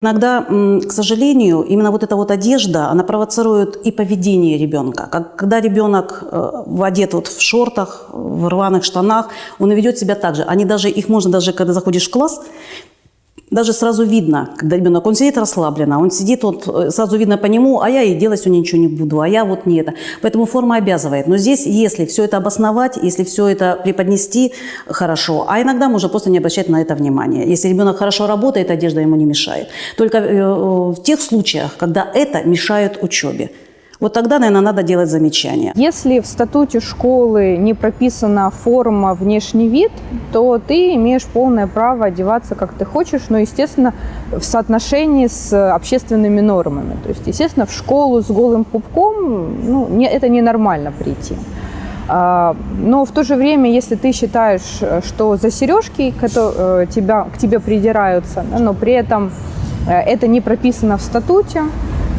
Иногда, к сожалению, именно вот эта вот одежда, она провоцирует и поведение ребенка. Когда ребенок э, одет вот в шортах, в рваных штанах, он ведет себя так же. Они даже, их можно даже, когда заходишь в класс, даже сразу видно, когда ребенок, он сидит расслабленно, он сидит, вот, э, сразу видно по нему, а я и делать сегодня ничего не буду, а я вот не это. Поэтому форма обязывает. Но здесь, если все это обосновать, если все это преподнести хорошо, а иногда можно просто не обращать на это внимания. Если ребенок хорошо работает, одежда ему не мешает. Только э, в тех случаях, когда это мешает учебе. Вот тогда, наверное, надо делать замечания. Если в статуте школы не прописана форма, внешний вид, то ты имеешь полное право одеваться как ты хочешь, но, естественно, в соотношении с общественными нормами. То есть, естественно, в школу с голым пупком ну, не, это ненормально прийти. А, Но в то же время, если ты считаешь, что за сережки э, тебя, к тебе придираются, но при этом э, это не прописано в статуте,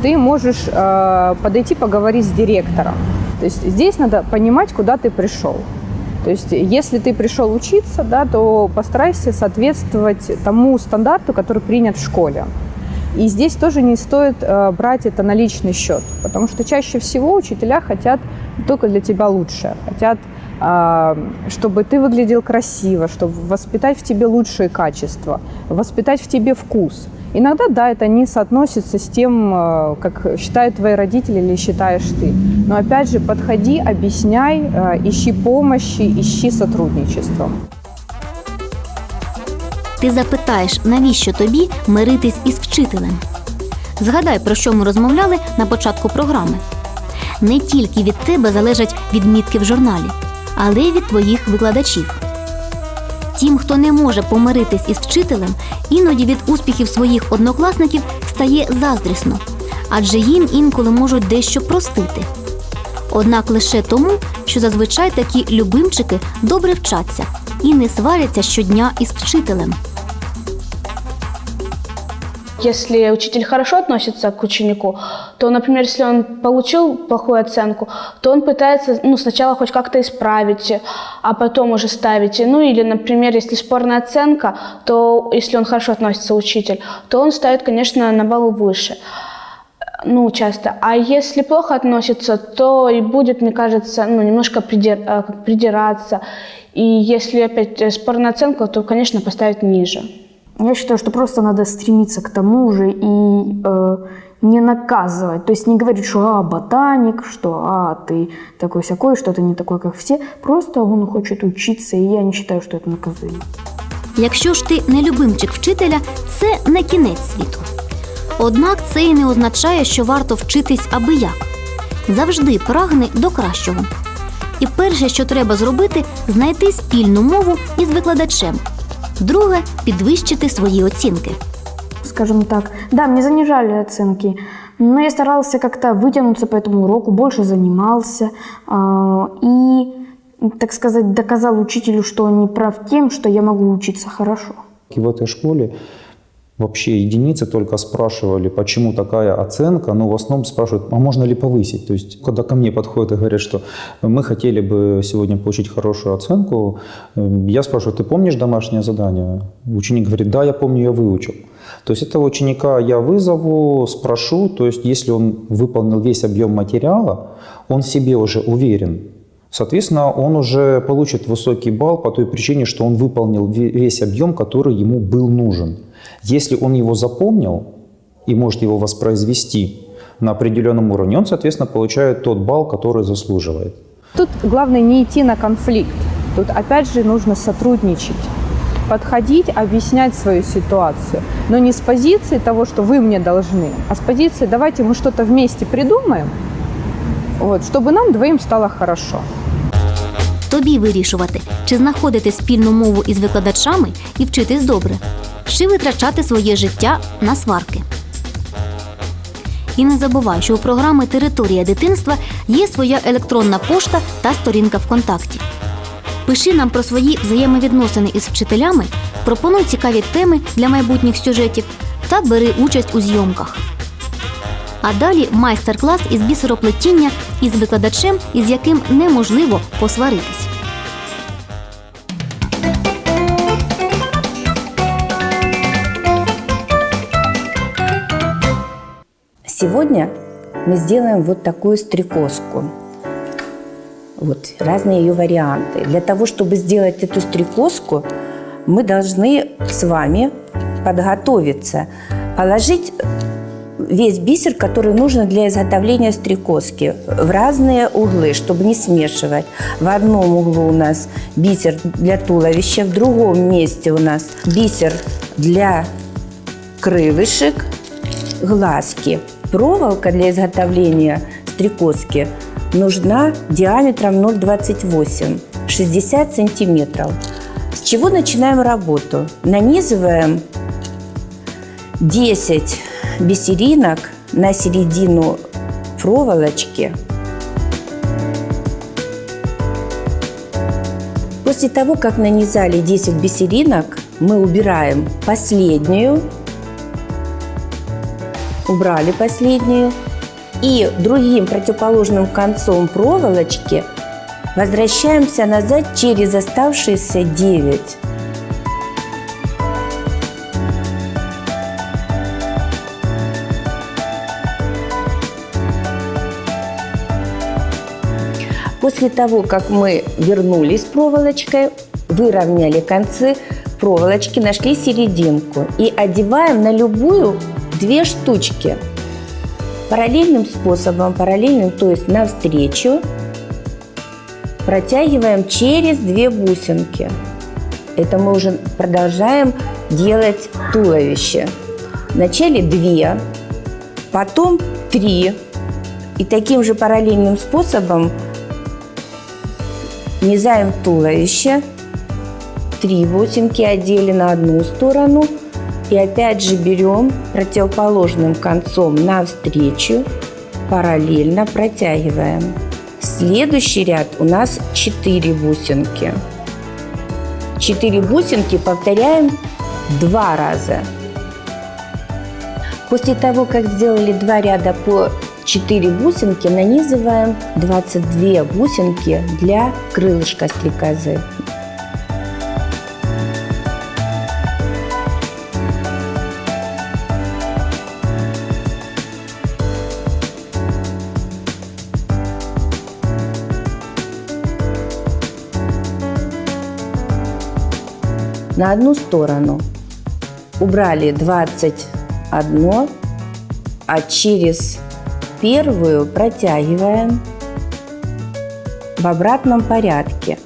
ты можешь э, подойти поговорить с директором. То есть здесь надо понимать, куда ты пришел. То есть если ты пришел учиться, да, то постарайся соответствовать тому стандарту, который принят в школе. И здесь тоже не стоит э, брать это на личный счет, потому что чаще всего учителя хотят только для тебя лучшее, хотят, э, чтобы ты выглядел красиво, чтобы воспитать в тебе лучшие качества, воспитать в тебе вкус. Иногда, да, это не соотносится с тем, э, как считают твои родители или считаешь ты. Но опять же, подходи, объясняй, э, ищи помощи, ищи сотрудничества. Ти запитаєш, навіщо тобі миритись із вчителем? Згадай, про що ми розмовляли на початку програми. Не тільки від тебе залежать відмітки в журналі, але й від твоїх викладачів. Тим, хто не може помиритись із вчителем, іноді від успіхів своїх однокласників стає заздрісно, адже їм інколи можуть дещо простити. Однак лише тому, що зазвичай такі любимчики добре вчаться і не сваряться щодня із вчителем. Если учитель хорошо относится к ученику, то, например, если он получил плохую оценку, то он пытается ну, сначала хоть как-то исправить, а потом уже ставить. Ну или, например, если спорная оценка, то если он хорошо относится учитель, то он ставит, конечно, на балл выше. Ну, часто. А если плохо относится, то и будет, мне кажется, ну, немножко э, придираться. И если опять э, спорная оценка, то, конечно, поставить ниже. Я считаю, что просто надо стремиться к тому же и э, не наказывать. То есть не говорить, что а, ботаник, что а, ты такой-сякой, что ты не такой, как все. Просто он хочет учиться, и я не считаю, что это наказание. Якщо ж ти не любимчик вчителя, це не кінець світу. Однак це і не означає, що варто вчитись аби як. Завжди прагни до кращого. І перше, що треба зробити, знайти спільну мову із викладачем. Друге підвищити свої оцінки. Скажем так, да, мне занижали оценки, но я старался как-то вытянуться по этому уроку, больше занимался а, и, так сказать, доказал учителю, что он не прав тем, что я могу учиться хорошо. И в этой школе вообще единицы только спрашивали, почему такая оценка, но в основном спрашивают, а можно ли повысить. То есть, когда ко мне подходят и говорят, что мы хотели бы сегодня получить хорошую оценку, э, я спрашиваю, ты помнишь домашнее задание? Ученик говорит, да, я помню, я выучил. То есть этого ученика я вызову, спрошу, то есть если он выполнил весь объем материала, он в себе уже уверен, Соответственно, он уже получит высокий балл по той причине, что он выполнил ве- весь объем, который ему был нужен. Если он его запомнил и может его воспроизвести на определенном уровне, он, соответственно, получает тот балл, который заслуживает. Тут главное не идти на конфликт. Тут опять же нужно сотрудничать подходить, объяснять свою ситуацию. Но не с позиции того, что вы мне должны, а с позиции давайте мы что-то вместе придумаем, вот, чтобы нам двоим стало хорошо. Тобі вирішувати, чи знаходити спільну мову із викладачами і вчитись добре, чи витрачати своє життя на сварки. І не забувай, що у програми Територія дитинства є своя електронна пошта та сторінка ВКонтакті. Пиши нам про свої взаємовідносини із вчителями, пропонуй цікаві теми для майбутніх сюжетів та бери участь у зйомках. А далі майстер-клас із бісероплетіння із викладачем, із яким неможливо посваритись. Сегодня мы сделаем вот такую стрекозку. Вот разные ее варианты. Для того, чтобы сделать эту стрекозку, мы должны с вами подготовиться, положить весь бисер, который нужно для изготовления стрекозки, в разные углы, чтобы не смешивать. В одном углу у нас бисер для туловища, в другом месте у нас бисер для крылышек, глазки. Проволока для изготовления стрекозки нужна диаметром 0,28, 60 сантиметров. С чего начинаем работу? Нанизываем 10 бисеринок на середину проволочки. После того, как нанизали 10 бисеринок, мы убираем последнюю, убрали последнюю, и другим противоположным концом проволочки возвращаемся назад через оставшиеся 9. После того, как мы вернулись проволочкой, выровняли концы проволочки, нашли серединку и одеваем на любую две штучки. Параллельным способом, параллельным, то есть навстречу, протягиваем через две бусинки. Это мы уже продолжаем делать туловище. Вначале две, потом три. И таким же параллельным способом Низаем туловище. Три бусинки одели на одну сторону. И опять же берем противоположным концом навстречу, параллельно протягиваем. Следующий ряд у нас 4 бусинки. 4 бусинки повторяем два раза. После того, как сделали два ряда по 4 бусинки нанизываем 22 бусинки для крылышка стрекозы. На одну сторону убрали 21, а через Первую протягиваем в обратном порядке.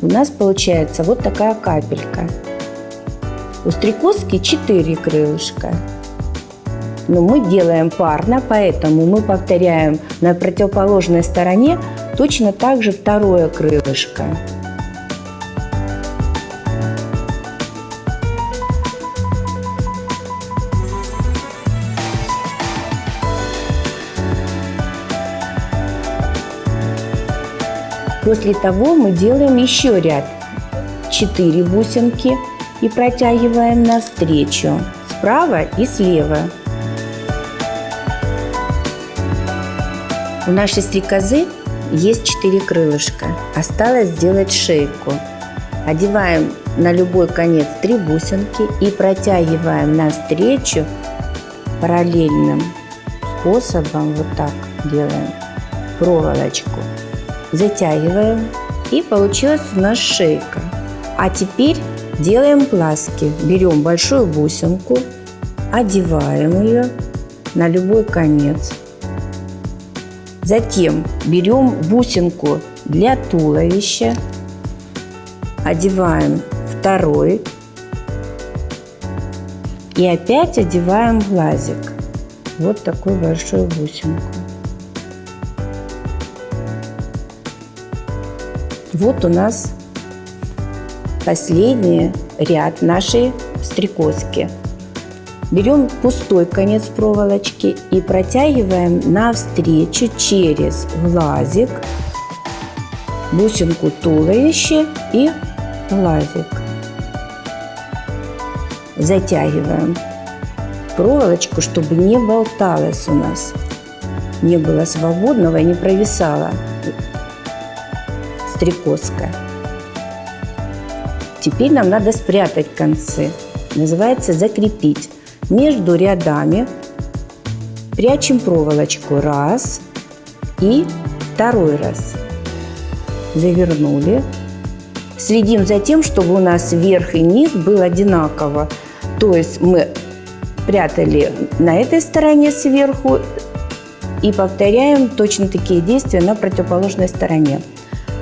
У нас получается вот такая капелька. У стрекозки 4 крылышка. Но мы делаем парно, поэтому мы повторяем на противоположной стороне точно так же второе крылышко. После того мы делаем еще ряд 4 бусинки и протягиваем навстречу справа и слева. У нашей стрекозы есть 4 крылышка. Осталось сделать шейку. Одеваем на любой конец 3 бусинки и протягиваем навстречу параллельным способом, вот так делаем проволочку затягиваем и получилась у нас шейка. А теперь делаем глазки. Берем большую бусинку, одеваем ее на любой конец. Затем берем бусинку для туловища, одеваем второй и опять одеваем глазик. Вот такую большую бусинку. Вот у нас последний ряд нашей стрекозки. Берем пустой конец проволочки и протягиваем навстречу через глазик, бусинку туловища и глазик. Затягиваем проволочку, чтобы не болталась у нас, не было свободного и не провисало стрекозка. Теперь нам надо спрятать концы. Называется закрепить. Между рядами Прячем проволочку раз и второй раз. Завернули. Следим за тем, чтобы у нас верх и низ был одинаково. То есть мы прятали на этой стороне сверху и повторяем точно такие действия на противоположной стороне.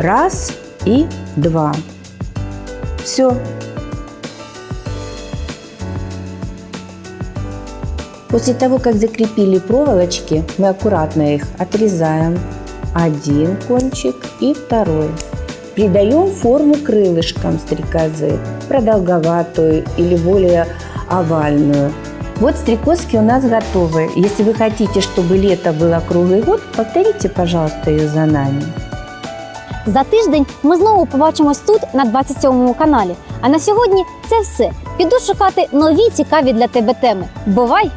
Раз и два. Все. После того, как закрепили проволочки, мы аккуратно их отрезаем. Один кончик и второй. Придаем форму крылышкам стрекозы, продолговатую или более овальную. Вот стрекозки у нас готовы. Если вы хотите, чтобы лето было круглый год, повторите, пожалуйста, ее за нами. За тиждень ми знову побачимось тут на 27 каналі. А на сьогодні це все. Піду шукати нові цікаві для тебе теми. Бувай!